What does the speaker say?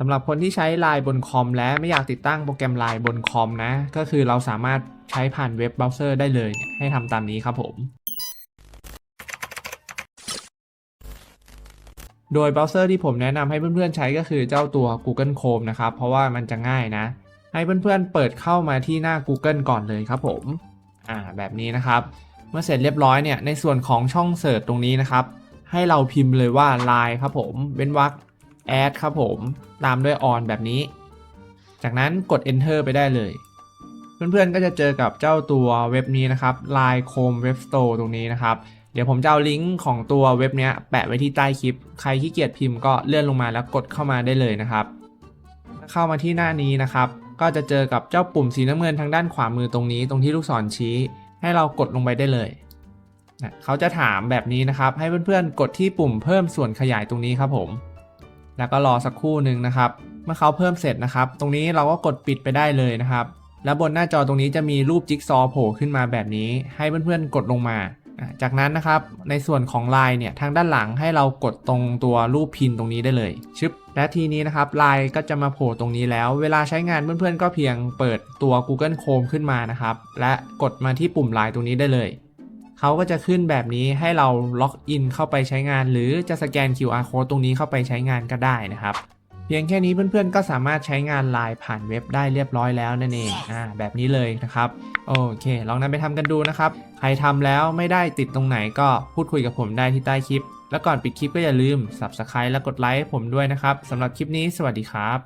สำหรับคนที่ใช้ไลน์บนคอมและไม่อยากติดตั้งโปรแกรมไลน์บนคอมนะ ก็คือเราสามารถใช้ผ่านเว็บเบราว์เซอร์ได้เลยเนี่ยให้ทำตามนี้ครับผม โดยเบราว์เซอร์ที่ผมแนะนำให้เพื่อนๆใช้ก็คือเจ้าตัว Google Chrome นะครับ เพราะว่ามันจะง่ายนะ ให้เพื่อนๆเปิดเข้ามาที่หน้า Google ก่อนเลยครับผม อ่าแบบนี้นะครับ เมื่อเสร็จเรียบร้อยเนี่ยในส่วนของช่องเสิร์ชตรงนี้นะครับให้เราพิมพ์เลยว่า Line ครับผมเว้นวรรค add ครับผม ตามด้วย on แบบนี้ จากนั้นกด enter ไปได้เลย เพื่อนๆก็จะเจอกับเจ้าตัวเว็บนี้นะครับ Line Chrome Web Store ตรงนี้นะครับ เดี๋ยวผมจะเอาลิงก์ของตัวเว็บเนี้ยแปะไว้ที่ใต้คลิป ใครขี้เกียจพิมพ์ก็เลื่อนลงมาแล้วกดเข้ามาได้เลยนะครับ เข้ามาที่หน้านี้นะครับ ก็จะเจอกับเจ้าปุ่มสีน้ำเงินทางด้านขวามือตรงนี้ ตรงที่ลูกศรชี้ ให้เรากดลงไปได้เลยนะเขาจะถามแบบนี้นะครับ ให้เพื่อนๆ กดที่ปุ่มเพิ่มส่วนขยายตรงนี้ครับผม แล้วก็รอสักครู่หนึ่งนะครับ เมื่อเขาเพิ่มเสร็จนะครับ ตรงนี้เราก็กดปิดไปได้เลยนะครับ แล้วบนหน้าจอตรงนี้จะมีรูปจิ๊กซอว์โผล่ขึ้นมาแบบนี้ ให้เพื่อนๆกดลงมา จากนั้นนะครับในส่วนของ Line เนี่ยทางด้านหลังให้เรากดตรงตัวรูปพินตรงนี้ได้เลยชึบและทีนี้นะครับ Line ก็จะมาโผล่ตรงนี้แล้ว เวลาใช้งานเพื่อนๆก็เพียงเปิดตัว Google Chrome ขึ้นมานะครับ และกดมาที่ปุ่ม Line ตรงนี้ได้เลย เขาก็จะขึ้นแบบนี้ให้เราล็อกอินเข้าไปใช้งาน หรือจะสแกน QR code ตรงนี้เข้าไปใช้งานก็ได้นะครับ เพียงแค่นี้เพื่อนๆ ก็สามารถใช้งานไลน์ผ่านเว็บได้เรียบร้อยแล้วนั่นเองอ่าแบบนี้เลยนะครับโอเค ลองนำไปทำกันดูนะครับ ใครทำแล้วไม่ได้ติดตรงไหนก็พูดคุยกับผมได้ที่ใต้คลิป แล้วก่อนปิดคลิปก็อย่าลืม Subscribe และกดไลค์ผมด้วยนะครับสำหรับคลิปนี้สวัสดีครับ